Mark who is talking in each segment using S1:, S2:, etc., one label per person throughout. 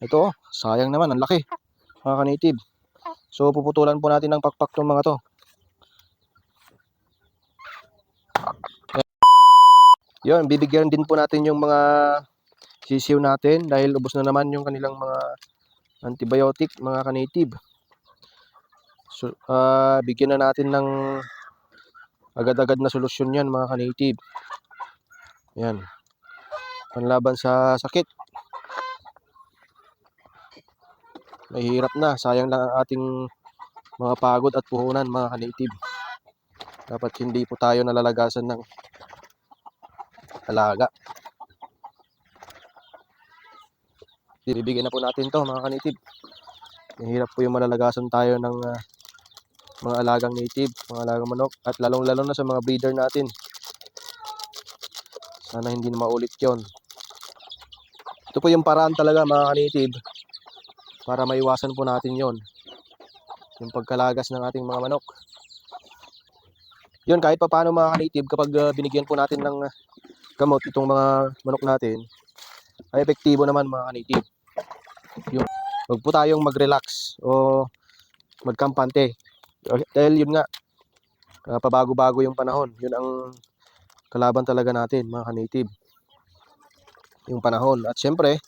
S1: Ito, oh, sayang naman, ang laki. Mga ka-native. So, puputulan po natin ng pakpak tong mga to. Yun, bibigyan din po natin yung mga sisiw natin dahil ubos na naman yung kanilang mga antibiotic, mga ka-native. So, ah, bigyan na natin ng agad-agad na solusyon yan, mga ka-native. Yan. Panlaban sa sakit. Mahirap na. Sayang lang ang ating mga pagod at puhunan, mga ka-native. Dapat hindi po tayo nalalagasan ng alaga. Bibigyan na po natin to mga ka-native. Mahirap po yung malalagasan tayo ng ah, mga alagang native, mga alagang manok, at lalong-lalo na sa mga breeder natin. Sana hindi na maulit yon. Ito po yung paraan talaga mga ka-native para maiwasan po natin yon. Yung pagkalagas ng ating mga manok. Yun, kahit pa paano mga ka-native, kapag ah, binigyan po natin ng ah, gamot itong mga manok natin, ay epektibo naman mga ka-native. Yung, wag po tayong mag-relax o magkampante. Dahil yun nga, ah, pabago-bago yung panahon. Yun ang kalaban talaga natin, mga ka-native. Yung panahon. At syempre,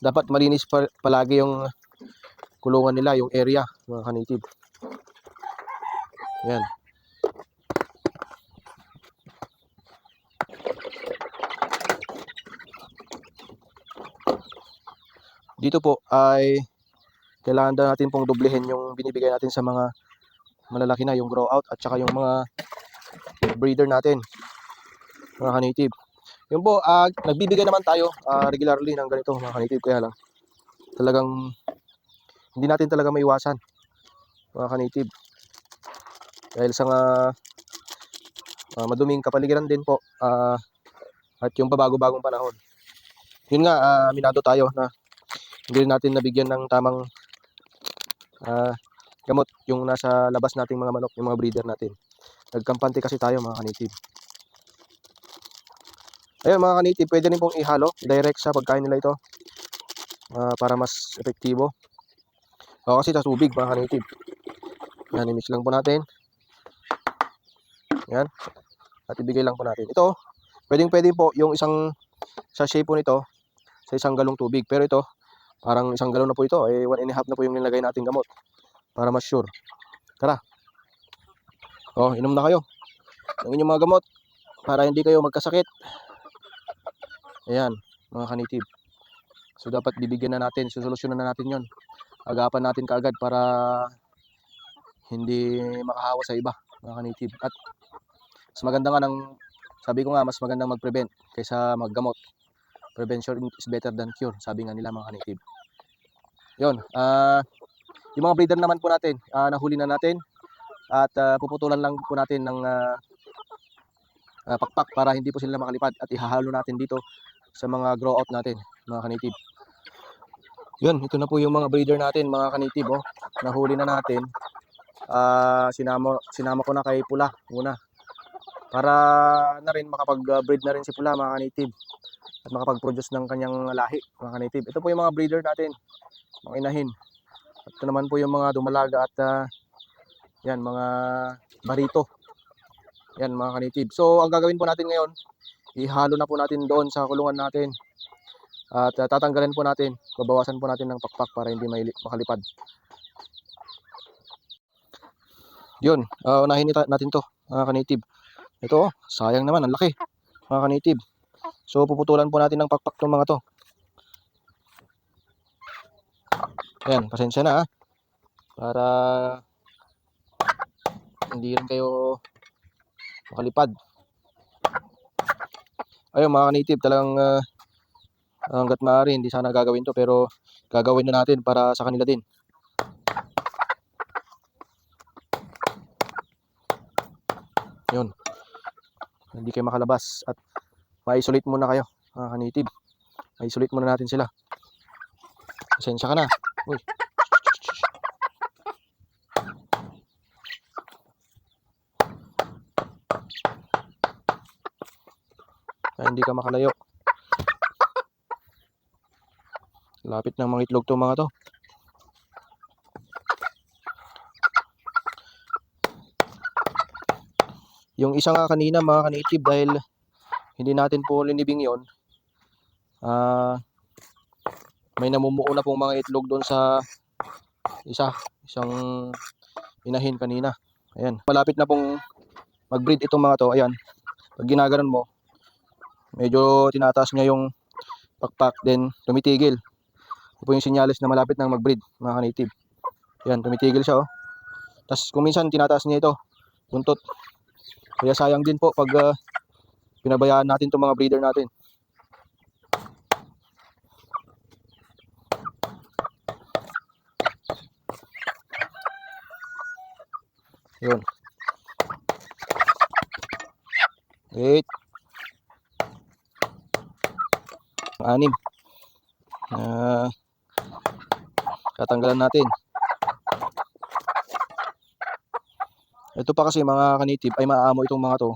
S1: dapat malinis pa, palagi yung kulungan nila, yung area, mga ka-native. Yan. Dito po ay kailangan daw natin pong doblehin yung binibigay natin sa mga malalaki na, yung grow out at saka yung mga breeder natin, mga ka-native. Yun po, ah, nagbibigay naman tayo ah, regularly ng ganito, mga ka-native, kaya lang talagang hindi natin talaga maiwasan, mga ka-native. Dahil sa nga ah, maduming kapaligiran din po ah, at yung pabago-bagong panahon. Yun nga, ah, minado tayo na hindi natin nabigyan ng tamang ah, gamot yung nasa labas nating mga manok, yung mga breeder natin. Nagkampante kasi tayo mga ka-native. Ayun mga ka-native, pwede rin pong ihalo direct sa pagkain nila ito ah, para mas epektibo. O kasi sa tubig mga ka-native. Yan, i-mix lang po natin. Yan. At ibigay lang po natin. Ito, pwedeng pwede po yung isang sachet po nito sa isang galong tubig. Pero ito, parang isang galon na po ito. Eh, one and a half na po yung nilagay nating gamot. Para mas sure. Tara. O, inom na kayo. Ang inyong mga gamot. Para hindi kayo magkasakit. Ayan, mga kanitib. So, dapat bibigyan na natin. Susolusyonan na natin yon Agapan natin kaagad para hindi makahawa sa iba, mga kanitib. At mas maganda nga ng, sabi ko nga, mas magandang mag-prevent kaysa maggamot. Prevention is better than cure, sabi nga nila mga kanitib. Yun, ah, yung mga breeder naman po natin, ah, nahuli na natin at ah, puputulan lang po natin ng ah, ah, pakpak para hindi po sila makalipad at ihahalo natin dito sa mga grow out natin, mga kanitib. Yun, ito na po yung mga breeder natin, mga kanitib, oh. Nahuli na natin. Ah, sinama, sinama ko na kay Pula muna. Para na rin makapag-breed na rin si Pula, mga kanitib. At makapag-produce ng kanyang lahi, mga kanitib. Ito po yung mga breeder natin, mga inahin. At ito naman po yung mga dumalaga at ah, yan, mga barito. Yan, mga kanitib. So, ang gagawin po natin ngayon, ihalo na po natin doon sa kulungan natin. At ah, tatanggalin po natin, babawasan po natin ng pakpak para hindi makalipad. Yun, ah, unahin natin to, mga kanitib. Ito, oh, sayang naman, ang laki, mga kanitib. So, puputulan po natin ng pakpak ng mga to. Ayan, pasensya na ah. Para hindi rin kayo makalipad. Ayun mga native talagang ah, hanggat maaari hindi sana gagawin to pero gagawin na natin para sa kanila din. Yun. Hindi kayo makalabas at ma-isolate muna kayo mga native. Ma-isolate muna natin sila. Pasensya ka na. Uy. Hindi ka makalayo. Lapit ng mga itlog to mga to. Yung isa nga kanina mga ka-native dahil hindi natin po linibing yon ah may namumuo na pong mga itlog doon sa isa, isang inahin kanina. Ayan, malapit na pong mag-breed itong mga to. Ayan, pag ginaganon mo, medyo tinataas niya yung pakpak, then tumitigil. Ito po yung sinyalis na malapit nang mag-breed, mga ka-native. Ayan, tumitigil siya, oh. Tapos kung minsan tinataas niya ito, buntot. Kaya sayang din po pag ah, pinabayaan natin itong mga breeder natin. Yun. Eight. Anim. Ah, tatanggalan natin. Ito pa kasi mga kanitib ay maamo itong mga to.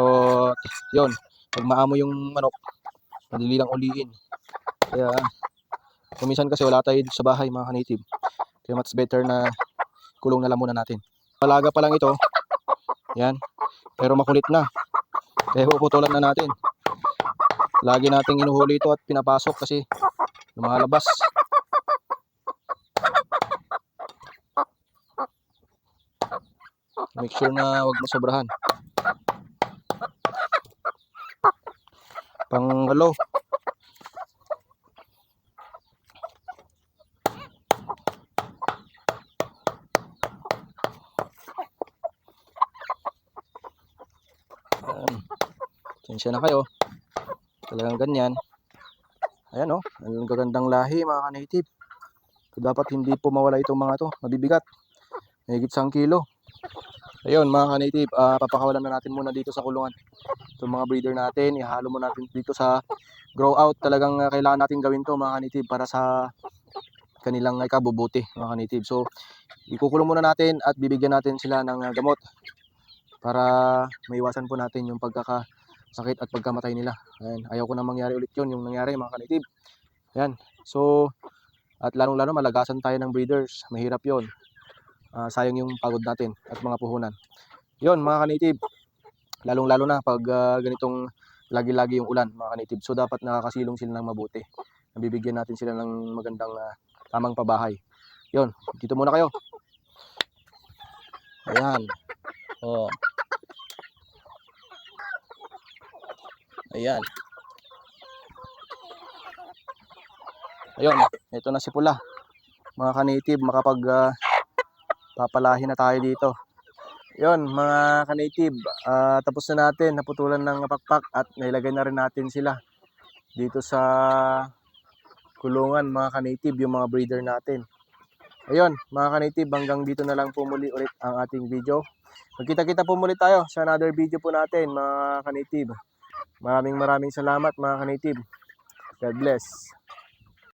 S1: O, yun. Pag maamo yung manok, madali lang uliin. Kaya, kuminsan kasi wala tayo sa bahay mga kanitib. Kaya much better na kulong na lang muna natin. Malaga pa lang ito. Yan. Pero makulit na. Kaya puputulan na natin. Lagi nating inuhuli ito at pinapasok kasi lumalabas. Make sure na wag masobrahan. Pang hello. Ayan. Tensya na kayo. Talagang ganyan. Ayan o. Oh, ang gagandang lahi mga ka-native. So, dapat hindi po mawala itong mga to. Mabibigat. Higit isang kilo. Ayun mga ka-native. ah, papakawalan na natin muna dito sa kulungan. Itong mga breeder natin. Ihalo mo natin dito sa grow out. Talagang ah, kailangan natin gawin to mga ka-native para sa kanilang uh, kabubuti mga ka-native. So ikukulong muna natin at bibigyan natin sila ng ah, gamot para maiwasan po natin yung pagkakasakit at pagkamatay nila. Ayan, ayaw ko na mangyari ulit yun, yung nangyari mga kanitib. Ayan, so, at lalong-lalo malagasan tayo ng breeders. Mahirap yon Ah, sayang yung pagod natin at mga puhunan. Yon mga kanitib, lalong-lalo na pag ah, ganitong lagi-lagi yung ulan mga kanitib. So, dapat nakakasilong sila ng mabuti. Nabibigyan natin sila ng magandang ah, tamang pabahay. Yon, dito muna kayo. Ayan. Oh. Ayan. Ayun, ito na si Pula. Mga ka-native, makapag ah, papalahin na tayo dito. Yun, mga ka-native, ah, tapos na natin, naputulan ng pakpak at nailagay na rin natin sila dito sa kulungan, mga ka-native, yung mga breeder natin. Ayun, mga ka-native, hanggang dito na lang po muli ulit ang ating video. Magkita-kita po muli tayo sa another video po natin, mga ka-native. Maraming maraming salamat mga ka-native. God bless.